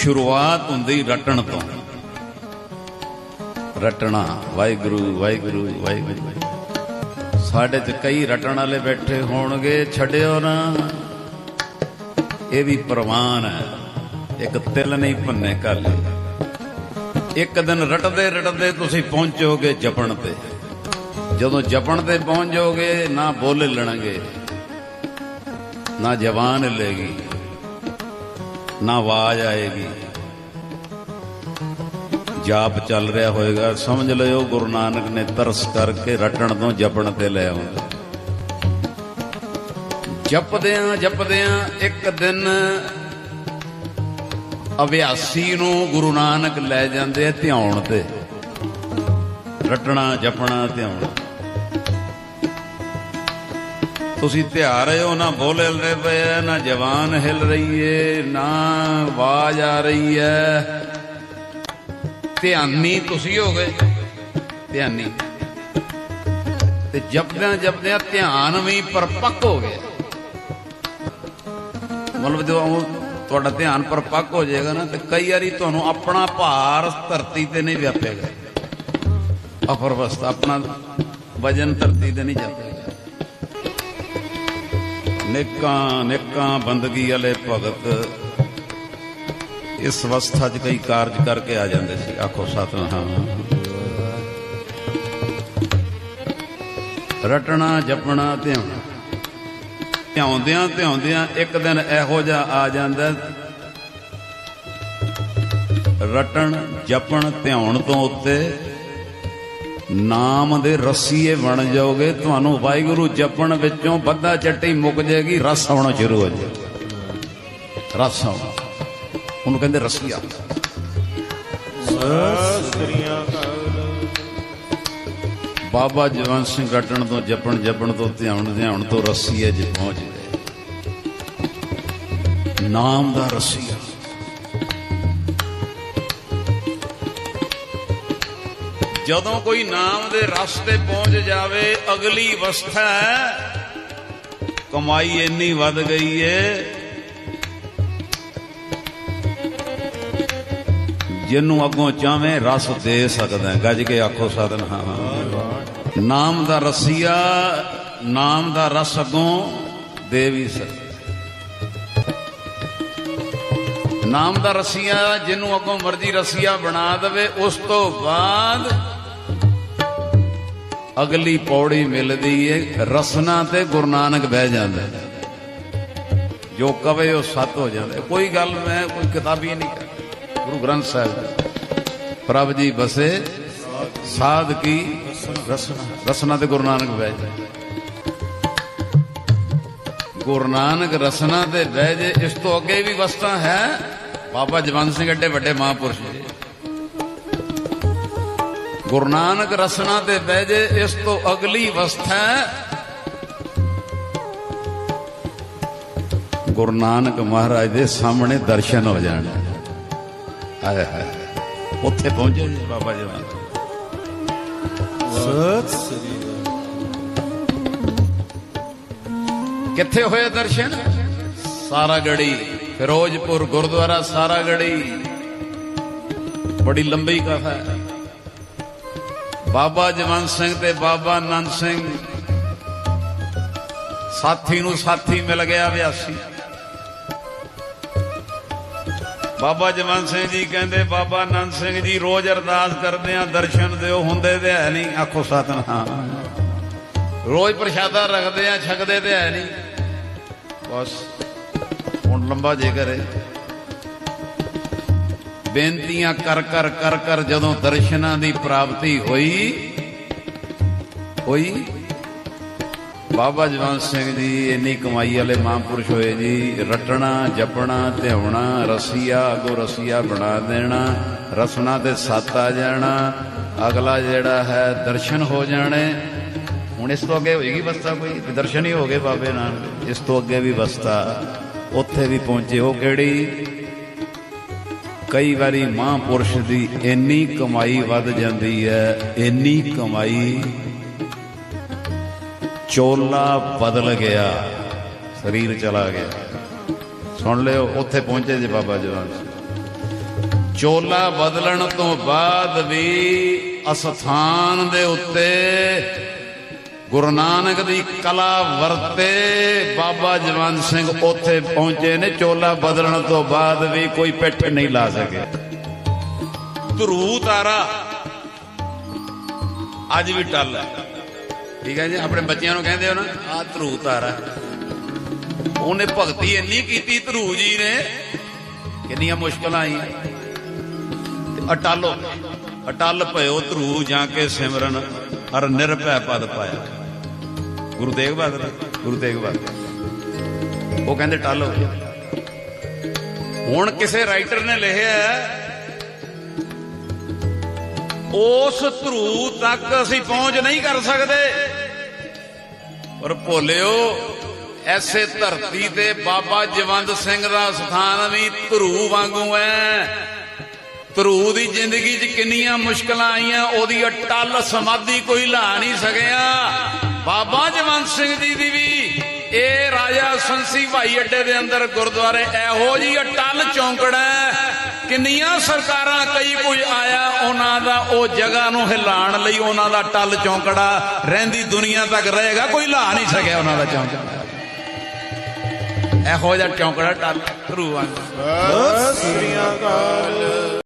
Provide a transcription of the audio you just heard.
ਸ਼ੁਰੂਆਤ ਹੁੰਦੀ ਰਟਣ ਤੋਂ। ਰਟਣਾ, ਵਾਹਿਗੁਰੂ ਵਾਹਿਗੁਰੂ ਵਾਹਿਗੁਰੂ। ਸਾਡੇ ਚ ਕਈ ਰਟਣ ਵਾਲੇ ਬੈਠੇ ਹੋਣਗੇ, ਛੱਡਿਓ ਨਾ। ਇਹ ਵੀ ਪ੍ਰਵਾਨ ਹੈ। ਇੱਕ ਤਿਲ ਨਹੀਂ ਭੰਨੇ ਕੱਲ। ਇੱਕ ਦਿਨ ਰਟਦੇ ਰਟਦੇ ਤੁਸੀਂ ਪਹੁੰਚੋਗੇ ਜਪਣ ਤੇ। ਜਦੋਂ ਜਪਣ ਤੇ ਪਹੁੰਚ ਜਾਓਗੇ ਨਾ ਬੋਲ ਹਿੱਲਣਗੇ ਨਾ ਜਵਾਨ ਹਿੱਲੇਗੀ ਨਾ ਆਵਾਜ਼ ਆਏਗੀ। ਜਾਪ ਚੱਲ ਰਿਹਾ ਹੋਏਗਾ। ਸਮਝ ਲਿਓ ਗੁਰੂ ਨਾਨਕ ਨੇ ਤਰਸ ਕਰਕੇ ਰਟਣ ਤੋਂ ਜਪਣ ਤੇ ਲੈ ਆਉਂਦਾ। ਜਪਦਿਆਂ ਜਪਦਿਆਂ ਇੱਕ ਦਿਨ ਅਭਿਆਸੀ ਨੂੰ ਗੁਰੂ ਨਾਨਕ ਲੈ ਜਾਂਦੇ ਧਿਆਉਣ ਤੇ। ਰਟਣਾ, ਜਪਣਾ, ਧਿਆਉਣਾ। ਤੁਸੀਂ ਧਿਆ ਰਹੇ ਹੋ ਨਾ ਬੋਲ ਹਿਲ ਰਹੇ ਪਏ ਆ, ਨਾ ਜਵਾਨ ਹਿਲ ਰਹੀ ਏ ਨਾ ਆਵਾਜ਼ ਆ ਰਹੀ ਹੈ ਧਿਆਨੀ ਤੁਸੀਂ ਹੋ ਗਏ ਧਿਆਨੀ। ਤੇ ਜਪਦਿਆਂ ਜਪਦਿਆਂ ਧਿਆਨ ਵੀ ਪਰਪੱਕ ਹੋ ਗਿਆ। ਮਤਲਬ ਜਦੋਂ ਤੁਹਾਡਾ ਧਿਆਨ ਪਰਪੱਕ ਹੋ ਜਾਏਗਾ ਨਾ ਤੇ ਕਈ ਵਾਰੀ ਤੁਹਾਨੂੰ ਆਪਣਾ ਭਾਰ ਧਰਤੀ ਤੇ ਨਹੀਂ ਵਿਆਪੇਗਾ ਅਪਰਵਸਥਾ ਆਪਣਾ ਵਜਨ ਧਰਤੀ ਤੇ ਨਹੀਂ ਜਾਪੇਗਾ ਨੇਕਾਂ ਨੇਕਾਂ ਬੰਦਗੀ ਵਾਲੇ ਭਗਤ। ਇਸ ਅਵਸਥਾ 'ਚ ਕਈ ਕਾਰਜ ਕਰਕੇ ਆ ਜਾਂਦੇ ਸੀ। ਆਖੋ ਸਤਨਾਮ। ਰਟਣਾ, ਜਪਣਾ, ਧਿਆਉਣਾ। ਧਿਆਉਂਦਿਆਂ ਧਿਆਉਂਦਿਆਂ ਇੱਕ ਦਿਨ ਇਹੋ ਜਿਹਾ ਆ ਜਾਂਦਾ। ਰਟਣ, ਜਪਣ, ਧਿਆਉਣ ਤੋਂ ਉੱਤੇ ਨਾਮ ਦੇ ਰਸੀਏ ਬਣ ਜਾਓਗੇ, ਤੁਹਾਨੂੰ ਵਾਹਿਗੁਰੂ ਜਪਣ ਵਿੱਚੋਂ ਬੱਧਾ ਚੱਟੀ ਮੁੱਕ ਜਾਏਗੀ, ਰਸ ਆਉਣਾ ਸ਼ੁਰੂ ਹੋ ਜਾਏ ਰਸ ਆਉਣਾ। ਉਹਨੂੰ ਕਹਿੰਦੇ ਰਸੀਆ। ਸਸਰੀਆਂ ਬਾਬਾ ਜਵੰਤ ਸਿੰਘ ਰਟਣ ਤੋਂ ਜਪਣ ਜਪਣ ਤੋਂ ਧਿਆਉਣ ਧਿਆਉਣ ਤੋਂ ਰਸੀਏ 'ਚ ਪਹੁੰਚ ਗਏ ਨਾਮ ਦਾ ਰਸੀਆ। ਜਦੋਂ ਕੋਈ ਨਾਮ ਦੇ ਰਸ ਤੇ ਪਹੁੰਚ ਜਾਵੇ, ਅਗਲੀ ਅਵਸਥਾ ਕਮਾਈ ਇੰਨੀ ਵੱਧ ਗਈ ਏ। ਜਿਹਨੂੰ ਅੱਗੋਂ ਚਾਵੇਂ ਰਸ ਦੇ ਸਕਦਾ, ਗੱਜ ਕੇ ਆਖੋ ਸਾਧਨ ਹਾਂ ਹਾਂ ਨਾਮ ਦਾ ਰਸੀਆ, ਨਾਮ ਦਾ ਰਸ ਅੱਗੋਂ ਦੇ ਵੀ ਸਕਦਾ। ਨਾਮ ਦਾ ਰਸੀਆ, ਜਿਹਨੂੰ ਅੱਗੋਂ ਮਰਜ਼ੀ ਰਸੀਆ ਬਣਾ ਦੇਵੇ, ਉਸ ਤੋਂ ਬਾਅਦ ਅਗਲੀ ਪੌੜੀ ਮਿਲਦੀ ਏ, ਰਸਨਾ ਤੇ ਗੁਰੂ ਨਾਨਕ ਬਹਿ ਜਾਂਦਾ ਜੋ ਕਵੇ ਉਹ ਸਤ ਹੋ ਜਾਂਦਾ ਕੋਈ ਗੱਲ ਮੈਂ ਕੋਈ ਕਿਤਾਬੀ ਨਹੀਂ ਕਰ ਗੁਰੂ ਗ੍ਰੰਥ ਸਾਹਿਬ ਪ੍ਰਭ ਜੀ ਬਸੇ, ਸਾਧ ਕੀ, ਰਸਨਾ ਰਸਨਾ ਤੇ ਗੁਰੂ ਨਾਨਕ ਬਹਿ ਜਾਏ। ਗੁਰੂ ਨਾਨਕ ਰਸਨਾ ਤੇ ਬਹਿ ਜੇ, ਇਸ ਤੋਂ ਅੱਗੇ ਵੀ ਵਸਤਾਂ ਹੈ। ਬਾਬਾ ਜਵੰਤ ਸਿੰਘ ਅੱਡੇ ਵੱਡੇ ਮਹਾਂਪੁਰਸ਼ ਜੀ। ਗੁਰੂ ਨਾਨਕ ਰਸਨਾ ਤੇ ਬਹਿ ਜੇ ਇਸ ਤੋਂ ਅਗਲੀ ਅਵਸਥਾ ਗੁਰੂ ਨਾਨਕ ਮਹਾਰਾਜ ਦੇ ਸਾਹਮਣੇ ਦਰਸ਼ਨ ਹੋ ਜਾਣ। ਹਾਏ ਹਾਏ ਉੱਥੇ ਪਹੁੰਚੇ ਜੀ ਬਾਬਾ ਜਵੰਤ ਸਤ ਸ੍ਰੀ ਕਿੱਥੇ ਹੋਏ ਦਰਸ਼ਨ? ਸਾਰਾ ਗੜੀ ਫਿਰੋਜ਼ਪੁਰ ਗੁਰਦੁਆਰਾ ਸਾਰਾ ਗੜੀ ਬੜੀ ਲੰਬੀ ਕਥਾ ਹੈ। ਬਾਬਾ ਜਵੰਤ ਸਿੰਘ ਤੇ ਬਾਬਾ ਆਨੰਦ ਸਿੰਘ। ਸਾਥੀ ਨੂੰ ਸਾਥੀ ਮਿਲ ਗਿਆ ਵਿਆਸੀ। ਬਾਬਾ ਜਵੰਤ ਸਿੰਘ ਜੀ ਕਹਿੰਦੇ, ਬਾਬਾ ਨੰਦ ਸਿੰਘ ਜੀ, ਰੋਜ਼ ਅਰਦਾਸ ਕਰਦੇ ਆ, ਦਰਸ਼ਨ ਦਿਓ, ਹੁੰਦੇ ਤੇ ਹੈ ਨਹੀਂ। ਆਖੋ ਸਤਨਾਮ। ਰੋਜ਼ ਪ੍ਰਸ਼ਾਦਾ ਰੱਖਦੇ ਆ, ਛਕਦੇ ਤੇ ਹੈ ਨਹੀਂ। ਬਸ, ਹੁਣ ਲੰਬਾ ਜੇ ਕਰੇ। ਬੇਨਤੀਆਂ ਕਰ ਕਰ ਕਰ ਕਰ ਜਦੋਂ ਦਰਸ਼ਨਾਂ ਦੀ ਪ੍ਰਾਪਤੀ ਹੋਈ ਹੋਈ, ਬਾਬਾ ਜਵੰਤ ਸਿੰਘ ਜੀ ਇੰਨੀ ਕਮਾਈ ਵਾਲੇ ਮਹਾਂਪੁਰਸ਼ ਹੋਏ ਜੀ, ਰਟਣਾ, ਜਪਣਾ, ਧਿਆਉਣਾ, ਰਸੀਆ, ਅਗੋ ਰਸੀਆ ਬਣਾ ਦੇਣਾ, ਰਸਨਾ ਤੇ ਸੱਤ ਆ ਜਾਣਾ, ਅਗਲਾ ਜਿਹੜਾ ਹੈ ਦਰਸ਼ਨ ਹੋ ਜਾਣੇ। ਹੁਣ ਇਸ ਤੋਂ ਅੱਗੇ ਹੋਏਗੀ ਵਸਤਾ ਕੋਈ? ਦਰਸ਼ਨ ਹੀ ਹੋ ਗਏ ਬਾਬੇ ਨਾਨਕ। ਇਸ ਤੋਂ ਅੱਗੇ ਵੀ ਵਸਤਾ ਉੱਥੇ ਵੀ ਪਹੁੰਚੇ। ਉਹ ਕਿਹੜੀ? ਕਈ ਵਾਰੀ ਮਹਾਂਪੁਰਸ਼ ਦੀ ਇੰਨੀ ਕਮਾਈ ਵੱਧ ਜਾਂਦੀ ਹੈ, ਇੰਨੀ ਕਮਾਈ ਚੋਲਾ ਬਦਲ ਗਿਆ, ਸਰੀਰ ਚਲਾ ਗਿਆ। ਸੁਣ ਲਿਓ, ਉੱਥੇ ਪਹੁੰਚੇ ਜੇ ਬਾਬਾ ਜਵਾਨ ਚੋਲਾ ਬਦਲਣ ਤੋਂ ਬਾਅਦ ਵੀ ਅਸਥਾਨ ਦੇ ਉੱਤੇ ਗੁਰੂ ਨਾਨਕ ਦੀ ਕਲਾ ਵਰਤੇ। ਬਾਬਾ ਜਵੰਤ ਸਿੰਘ ਉੱਥੇ ਪਹੁੰਚੇ ਨੇ ਚੋਲਾ ਬਦਲਣ ਤੋਂ ਬਾਅਦ ਵੀ ਕੋਈ ਪਿੱਠ ਨਹੀਂ ਲਾ ਸਕੇ। ਧਰੂ ਤਾਰਾ। ਅੱਜ ਵੀ ਟੱਲ ਹੈ। ਠੀਕ ਹੈ ਜੀ ਆਪਣੇ ਬੱਚਿਆਂ ਨੂੰ ਕਹਿੰਦੇ ਹੋ ਨਾ ਆ ਧਰੂ ਤਾਰਾ। ਉਹਨੇ ਭਗਤੀ ਇੰਨੀ ਕੀਤੀ ਧਰੂ ਜੀ ਨੇ ਕਿੰਨੀਆਂ ਮੁਸ਼ਕਲਾਂ ਆਈਆਂ। ਤੇ ਅਟਲ ਅਟਲ ਭਇਓ ਧਰੂ ਜਾਂ ਕੇ ਸਿਮਰਨ ਹਰ ਨਿਰਭੈ ਪਦ ਪਾਇਆ। ਗੁਰੂ ਤੇਗ ਬਹਾਦਰ ਗੁਰੂ ਤੇਗ ਬਹਾਦਰ ਉਹ ਕਹਿੰਦੇ ਟਲ, ਹੁਣ ਕਿਸੇ ਰਾਈਟਰ ਨੇ ਲਿਖਿਆ ਉਸ ਧਰੂ ਤੱਕ ਅਸੀਂ ਪਹੁੰਚ ਨਹੀਂ ਕਰ ਸਕਦੇ। ਪਰ ਭੋਲਿਓ, ਐਸੇ ਧਰਤੀ ਤੇ ਬਾਬਾ ਜਵੰਦ ਸਿੰਘ ਦਾ ਸਥਾਨ ਵੀ ਧਰੂ ਵਾਂਗੂ ਐ ਧਰੂ ਦੀ ਜ਼ਿੰਦਗੀ 'ਚ ਕਿੰਨੀਆਂ ਮੁਸ਼ਕਲਾਂ ਆਈਆਂ, ਉਹਦੀ ਅਟਲ ਸਮਾਧੀ ਕੋਈ ਲਾ ਨਹੀਂ ਸਕਿਆ। ਬਾਬਾ ਸਿੰਘ ਜੀ ਦੀ ਵੀ ਇਹ ਰਾਜਾ ਸੰਸੀ ਭਾਈ ਅੱਡੇ ਦੇ ਅੰਦਰ ਗੁਰਦੁਆਰੇ, ਇਹੋ ਜੀ ਅਟਲ ਚੌਂਕੜ ਕਿੰਨੀਆਂ ਸਰਕਾਰਾਂ ਕਈ ਕੋਈ ਆਇਆ, ਉਹਨਾਂ ਦਾ ਉਹ ਜਗ੍ਹਾ ਨੂੰ ਹਿਲਾਉਣ ਲਈ ਉਹਨਾਂ ਦਾ ਟੱਲ ਚੌਂਕੜਾ ਰਹਿੰਦੀ ਦੁਨੀਆ ਤੱਕ ਰਹੇਗਾ, ਕੋਈ ਲਾ ਨਹੀਂ ਸਕਿਆ ਉਹਨਾਂ ਦਾ ਚੌਂਕੜਾ। ਇਹੋ ਜਿਹਾ ਚੌਂਕੜਾ ਟਲ ਧਰੂ ਵਾਂਗ ਸਤਿ ਸ੍ਰੀ ਅਕਾਲ।